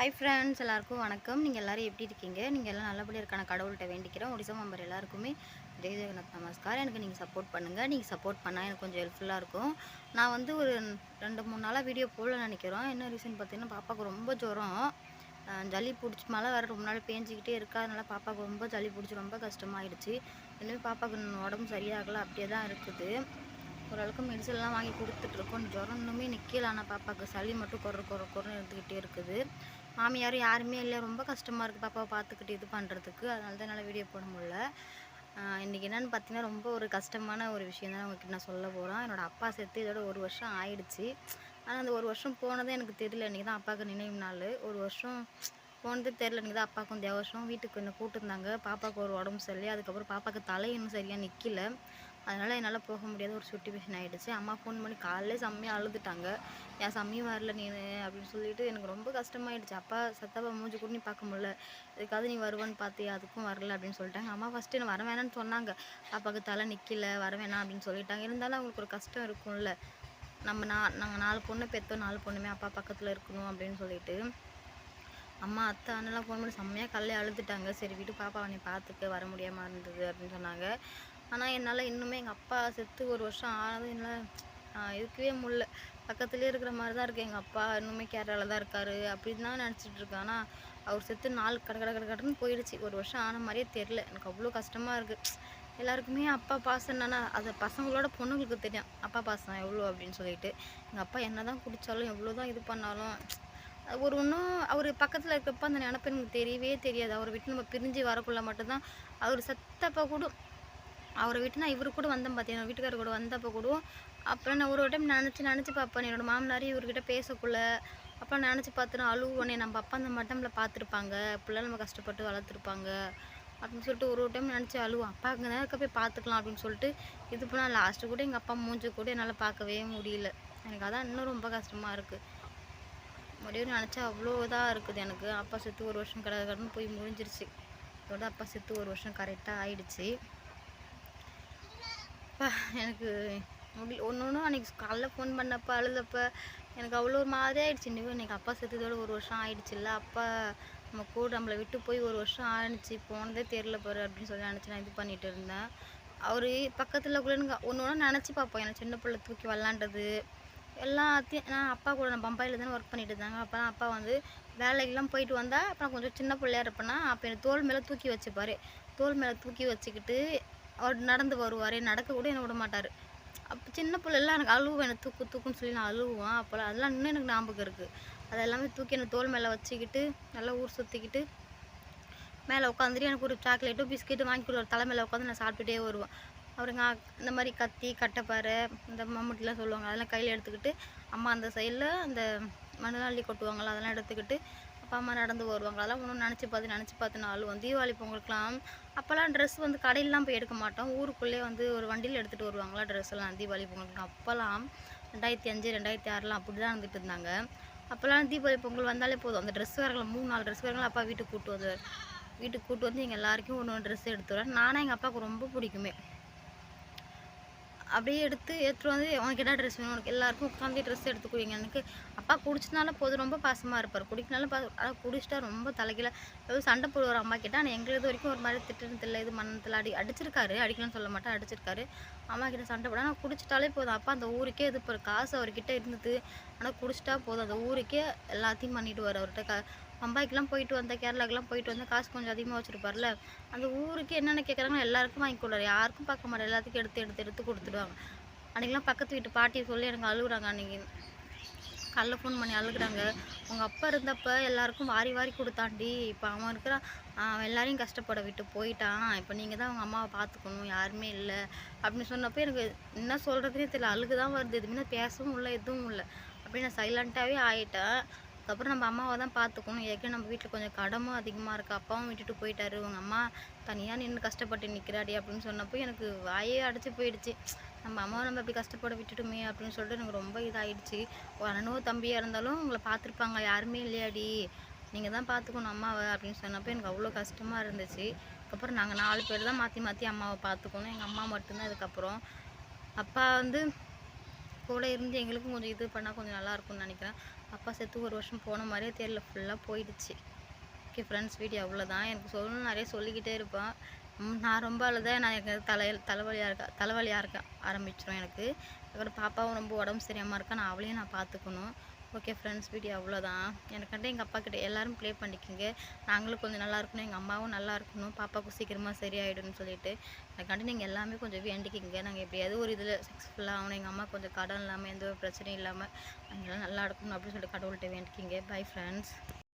Hi friends எல்லாருக்கும் வணக்கம். நீங்கள் எல்லோரும் எப்படி இருக்கீங்க? நீங்கள் எல்லாம் நல்லபடியாக இருக்கான கடவுள்கிட்ட வேண்டிக்கிறேன் ஒடிசா மெம்பர் எல்லாருக்குமே. ஜெய் ஜெகநாத் நமஸ்கார் எனக்கு நீங்கள் சப்போர்ட் பண்ணுங்கள் நீங்கள் சப்போர்ட் பண்ணால் எனக்கு கொஞ்சம் ஹெல்ப்ஃபுல்லாக இருக்கும். நான் வந்து ஒரு ரெண்டு மூணு நாளாக வீடியோ போடல நினைக்கிறோம். என்ன ரீசன் பார்த்தீங்கன்னா பாப்பாவுக்கு ரொம்ப ஜுரம். ஜளி ஜலி பிடிச்சி மழை வேறு ரொம்ப நாள் பேஞ்சிக்கிட்டே இருக்கா அதனால் பாப்பாவுக்கு ரொம்ப ஜலி பிடிச்சி ரொம்ப கஷ்டமாயிடுச்சு. இன்னும் பாப்பாவுக்கு உடம்பு சரியாகலை அப்படியே தான் இருக்குது. ஓரளவுக்கு மெடிசன்லாம் வாங்கி கொடுத்துட்ருக்கோம் ஜுரம் இன்னுமே நிற்கல ஆனால் பாப்பாவுக்கு சளி மட்டும் குறை குறை குறைன்னு இருந்துக்கிட்டே இருக்குது. மாமியாரும் யாருமே இல்லை. ரொம்ப கஷ்டமாக இருக்குது பாப்பாவை பார்த்துக்கிட்டு இது பண்ணுறதுக்கு அதனால தான் என்னால் வீடியோ போட முடியல. இன்றைக்கி என்னென்னு பார்த்தீங்கன்னா ரொம்ப ஒரு கஷ்டமான ஒரு விஷயம் தான் உங்ககிட்ட நான் சொல்ல போகிறேன் என்னோட அப்பா செத்து இதோட ஒரு வருஷம் ஆயிடுச்சு. ஆனால் அந்த ஒரு வருஷம் போனதே எனக்கு தெரியல. இன்றைக்கி தான் அப்பாவுக்கு நினைவு நாள். ஒரு வருஷம் போனதே தெரில எனக்கு தான் அப்பாவுக்கும் தேவசம் வீட்டுக்கு என்ன கூட்டிருந்தாங்க. பாப்பாவுக்கு ஒரு உடம்பு சரியில்லை. அதுக்கப்புறம் பாப்பாவுக்கு தலை இன்னும் சரியாக நிற்கல அதனால் என்னால் போக முடியாத ஒரு சுச்சுவேஷன் ஆகிடுச்சு அம்மா ஃபோன் பண்ணி காலையிலே செம்மையாக அழுதுட்டாங்க. என் செம்மையும் வரல நீ அப்படின்னு சொல்லிட்டு எனக்கு ரொம்ப கஷ்டமாயிடுச்சு. அப்பா சத்தப்பா மூஞ்சி கூட நீ பார்க்க முடியல. இதுக்காவது நீ வருவான்னு பார்த்தியா? அதுக்கும் வரல அப்படின்னு சொல்லிட்டாங்க. அம்மா ஃபஸ்ட்டு நான் வர வேணாம்னு சொன்னாங்க. அப்பாவுக்கு தலை நிற்கல வர வேணாம் அப்படின்னு சொல்லிட்டாங்க. இருந்தாலும் அவங்களுக்கு ஒரு கஷ்டம் இருக்கும்ல. நம்ம நா நாங்கள் நாலு பொண்ணு பெற்றோம் நாலு பொண்ணுமே அப்பா பக்கத்தில் இருக்கணும் அப்படின்னு சொல்லிட்டு. அம்மா அத்தை அண்ணெல்லாம் ஃபோன் பண்ணி செம்மையாக கல்லே அழுதுட்டாங்க. சரி வீட்டு பாப்பா நீ பார்த்துக்க. வர முடியாமல் இருந்தது அப்படின்னு சொன்னாங்க. ஆனால் என்னால் இன்னுமே எங்கள் அப்பா செத்து ஒரு வருஷம் ஆனதும் என்னால் இருக்கவே முடியல. பக்கத்துலேயே இருக்கிற மாதிரி தான் இருக்குது எங்கள் அப்பா இன்னுமே கேரளாவில் தான் இருக்காரு. அப்படின்னு தான் நினச்சிட்டு இருக்கேன் ஆனால் அவர் செத்து நாள் கட கட கட கடன்னு போயிடுச்சு. ஒரு வருஷம் ஆன மாதிரியே தெரில எனக்கு அவ்வளோ கஷ்டமாக இருக்குது எல்லாருக்குமே அப்பா பாசம் என்னன்னா அது பசங்களோட பொண்ணுங்களுக்கு தெரியும். அப்பா பாசம் எவ்வளோ அப்படின்னு சொல்லிட்டு. எங்கள் அப்பா என்ன தான் குடித்தாலும் எவ்வளோ தான் இது பண்ணாலும் ஒரு ஒன்றும் அவர் பக்கத்தில் இருக்கிறப்ப அந்த நினப்பு எனக்கு தெரியவே தெரியாது. அவரை விட்டு நம்ம பிரிஞ்சு வரக்குள்ள மட்டும்தான். அவர் செத்தப்போ கூட அவரை விட்டு நான் இவரு கூட வந்தேன் பார்த்தீங்கன்னா வீட்டுக்காரர் கூட வந்தப்போ கூட. அப்புறம் நான் ஒரு டைம் நினச்சி நினச்சி பார்ப்பேன். என்னோட மாமனார் இவர்கிட்ட பேசக்குள்ள அப்புறம் நினச்சி பார்த்துட்டு அழுவுவனே நம்ம அப்பா அந்த மட்டமில் பார்த்துருப்பாங்க. பிள்ளை நம்ம கஷ்டப்பட்டு வளர்த்துருப்பாங்க. அப்படின்னு சொல்லிட்டு ஒரு ஒரு டைம் நினச்சி அழுவோம் அப்பா அங்கே தான் போய் பார்த்துக்கலாம் அப்படின்னு சொல்லிட்டு இது பண்ணால் லாஸ்ட்டு கூட எங்கள் அப்பா மூஞ்சி கூட என்னால் பார்க்கவே முடியல. எனக்கு அதான் இன்னும் ரொம்ப கஷ்டமாக இருக்குது மறுபடியும் நினச்சா அவ்வளோ இதாக இருக்குது எனக்கு. அப்பா செத்து ஒரு வருஷம் கடை கடன்னு போய் முடிஞ்சிருச்சு. இதோட அப்பா செத்து ஒரு வருஷம் கரெக்டாக ஆயிடுச்சு. அப்பா எனக்கு முடி ஒன்று ஒன்று அன்றைக்கி காலைல ஃபோன் பண்ணப்போ அழுதப்ப எனக்கு அவ்வளோ ஒரு மாதிரி ஆயிடுச்சு. இன்னும் இன்னைக்கு அப்பா செத்ததோட ஒரு வருஷம் ஆயிடுச்சுல்ல. அப்பா நம்ம கூட நம்மளை விட்டு போய் ஒரு வருஷம் ஆயிடுச்சு போனதே தெரில பாரு அப்படின்னு சொல்லி நினச்சி நான் இது பண்ணிட்டு இருந்தேன். அவர் பக்கத்தில் கூட எனக்கு ஒன்று ஒன்று நினச்சி பார்ப்போம். எனக்கு சின்ன பிள்ளை தூக்கி விளாண்டது எல்லாத்தையும் நான் அப்பா கூட நான் பம்பாயில் தானே ஒர்க் பண்ணிட்டு இருந்தாங்க. அப்போ அப்பா வந்து வேலைக்கெல்லாம் போயிட்டு வந்தால் அப்புறம் கொஞ்சம் சின்ன பிள்ளையா இருப்பேன்னா அப்போ என் தோல் மேலே தூக்கி வச்சுப்பார். தோல் மேலே தூக்கி வச்சுக்கிட்டு அவர் நடந்து வருவார் நடக்க கூட என்ன விட மாட்டார். அப்போ சின்ன பிள்ளைலாம் எனக்கு அழுவும் எனக்கு தூக்கு தூக்குன்னு சொல்லி நான் அழுவேன் அப்போல்லாம் அதெல்லாம் இன்னும் எனக்கு ஞாபகம் இருக்குது அது எல்லாமே தூக்கி எனக்கு தோல் மேலே வச்சுக்கிட்டு நல்லா ஊர் சுற்றிக்கிட்டு மேலே உட்காந்துட்டு எனக்கு ஒரு சாக்லேட்டும் பிஸ்கெட்டும் வாங்கி கொடுவார் தலை மேலே உட்காந்து நான் சாப்பிட்டுட்டே வருவேன். அவருங்க இந்த மாதிரி கத்தி கட்டைப்பாறை இந்த மம்முட்டிலாம் சொல்லுவாங்க அதெல்லாம் கையில் எடுத்துக்கிட்டு அம்மா அந்த சைடில் அந்த மண்ணாளி கொட்டுவாங்கள்ல அதெல்லாம் எடுத்துக்கிட்டு அப்பா அம்மா நடந்து வருவாங்க. அதெல்லாம் ஒன்றும் நினச்சி பார்த்து நினச்சி பார்த்து நாளும் தீபாவளி பொங்கலுக்குலாம் அப்போல்லாம் ட்ரெஸ் வந்து கடையிலலாம் போய் எடுக்க மாட்டோம். ஊருக்குள்ளே வந்து ஒரு வண்டியில் எடுத்துகிட்டு வருவாங்களா ட்ரெஸ் எல்லாம் தீபாவளி பொங்கலுக்கு. அப்போல்லாம் ரெண்டாயிரத்தி அஞ்சு ரெண்டாயிரத்தி ஆறுலாம் அப்படி தான் இருந்துகிட்டு இருந்தாங்க. அப்போல்லாம் தீபாவளி பொங்கல் வந்தாலே போதும். அந்த ட்ரெஸ் வரங்களை மூணு நாலு ட்ரெஸ் வரங்களை அப்பா வீட்டுக்கு கூப்பிட்டு வந்து வீட்டுக்கு கூட்டு வந்து எங்கள் எல்லாருக்கும் ஒன்று ஒன்று ட்ரெஸ் எடுத்து வரேன் நானும் எங்கள் அப்பாவுக்கு ரொம்ப பிடிக்குமே. அப்படியே எடுத்து எடுத்துகிட்டு வந்து உனக்கு என்ன ட்ரெஸ் வேணும்? உனக்கு எல்லாருக்கும் உட்காந்து ட்ரெஸ் எடுத்து குடிங்க எனக்கு அப்பா குடிச்சினாலும் போதும் ரொம்ப பாசமாக இருப்பார். குடிக்கனாலும் பா ஆனால் குடிச்சிட்டா ரொம்ப தலைக்கீழ ஏதோ சண்டை போடுவார் அம்மா கிட்ட. ஆனால் எங்களுக்கு இது வரைக்கும் ஒரு மாதிரி திட்டுனதில்லை இது மன்னத்தில் அடி அடிச்சிருக்காரு. அடிக்கணும்னு சொல்ல மாட்டேன் அடிச்சிருக்காரு. அம்மா கிட்ட சண்டை போட ஆனால் குடிச்சிட்டாலே போதும். அப்பா அந்த ஊருக்கே இது இப்போ காசு அவர்கிட்ட இருந்தது. ஆனால் குடிச்சிட்டா போதும். அந்த ஊருக்கே எல்லாத்தையும் பண்ணிவிடுவார் அவர்கிட்ட. க பம்பாய்க்கெலாம் போயிட்டு வந்தால் கேரளாக்கெலாம் போயிட்டு வந்தால் காசு கொஞ்சம் அதிகமாக வச்சுருப்பார்ல. அந்த ஊருக்கு என்னென்ன கேட்குறாங்களோ எல்லாருக்கும் வாங்கி கொடுறாரு யாருக்கும் பார்க்க மாட்டார். எல்லாத்துக்கும் எடுத்து எடுத்து எடுத்து கொடுத்துடுவாங்க. அன்றைக்கெலாம் பக்கத்து வீட்டு பாட்டியை சொல்லி எனக்கு அழுகுறாங்க அன்றைக்கி காலைல ஃபோன் பண்ணி அழுகுறாங்க. உங்கள் அப்பா இருந்தப்போ எல்லாருக்கும் வாரி வாரி கொடுத்தாண்டி. இப்போ அவன் இருக்கிறான் அவன் எல்லாரையும் கஷ்டப்பட விட்டு போயிட்டான். இப்போ நீங்கள் தான் அவங்க அம்மாவை பார்த்துக்கணும். யாருமே இல்லை. அப்படின்னு சொன்னப்போ எனக்கு என்ன சொல்கிறதுனே தெரியல. அழுகு தான் வருது. எதுவுமே பேசவும் இல்லை எதுவும் இல்லை. அப்படியே நான் சைலண்ட்டாகவே ஆகிட்டேன் அதுக்கப்புறம் நம்ம அம்மாவை தான் பார்த்துக்கணும். ஏற்கனவே நம்ம வீட்டில் கொஞ்சம் கடமும் அதிகமாக இருக்குது அப்பாவும் விட்டுட்டு போயிட்டாரு. உங்கள் அம்மா தனியாக நின்று கஷ்டப்பட்டு நிற்கிறாடி அப்படின்னு சொன்னப்போ எனக்கு வாயே அடைச்சி போயிடுச்சு. நம்ம அம்மாவை நம்ம இப்படி கஷ்டப்பட விட்டுட்டுமே அப்படின்னு சொல்லிட்டு எனக்கு ரொம்ப இதாகிடுச்சு ஒரு அண்ணனோ தம்பியாக இருந்தாலும் உங்களை பார்த்துருப்பாங்க. யாருமே இல்லையாடி. நீங்கள் தான் பார்த்துக்கணும் அம்மாவை அப்படின்னு சொன்னப்போ எனக்கு அவ்வளோ கஷ்டமாக இருந்துச்சு. அதுக்கப்புறம் நாங்கள் நாலு பேர் தான் மாற்றி மாற்றி அம்மாவை பார்த்துக்கணும். எங்கள் அம்மா மட்டும்தான் அதுக்கப்புறம் அப்பா வந்து கூட இருந்து எங்களுக்கும் கொஞ்சம் இது பண்ணால் கொஞ்சம் நல்லா இருக்கும்னு நினைக்கிறேன். அப்பா செத்து ஒரு வருஷம் போன மாதிரியே தெரியல ஃபுல்லாக போயிடுச்சு. ஓகே ஃப்ரெண்ட்ஸ் வீடியோ அவ்வளோதான் எனக்கு சொல்லணும் நிறைய சொல்லிக்கிட்டே இருப்பேன் நான் ரொம்ப அழுதேன் நான் எனக்கு தலை தலைவலியாக இருக்கா தலைவலியாக இருக்க ஆரம்பிச்சிடும் எனக்கு. அதுக்கப்புறம் பாப்பாவும் ரொம்ப உடம்பு சரியாமல் இருக்கா நான் அவளையும் நான் பார்த்துக்கணும். ஓகே ஃப்ரெண்ட்ஸ் வீடியோ அவ்வளோதான். எனக்காண்டி எங்கள் அப்பா கிட்ட ப்ளே பண்ணிக்கோங்க. நாங்களும் கொஞ்சம் நல்லா இருக்கணும் எங்கள் அம்மாவும் நல்லா இருக்கணும் பாப்பாவுக்கும் சீக்கிரமாக சரியாயிடும்னு சொல்லிட்டு. எனக்காண்டி நீங்கள் எல்லாமே கொஞ்சம் வேண்டிக்கிங்க. நாங்கள் எப்படியாவது ஒரு இதில் சக்ஸஸ்ஃபுல்லாக ஆகணும். எங்கள் அம்மா கொஞ்சம் கடன் இல்லாமல் எந்த ஒரு பிரச்சனையும் இல்லாமல் அவங்களாம் நல்லா இருக்கணும் அப்படின்னு சொல்லிட்டு கடவுள்கிட்ட வேண்டிக்கிங்க. Bye friends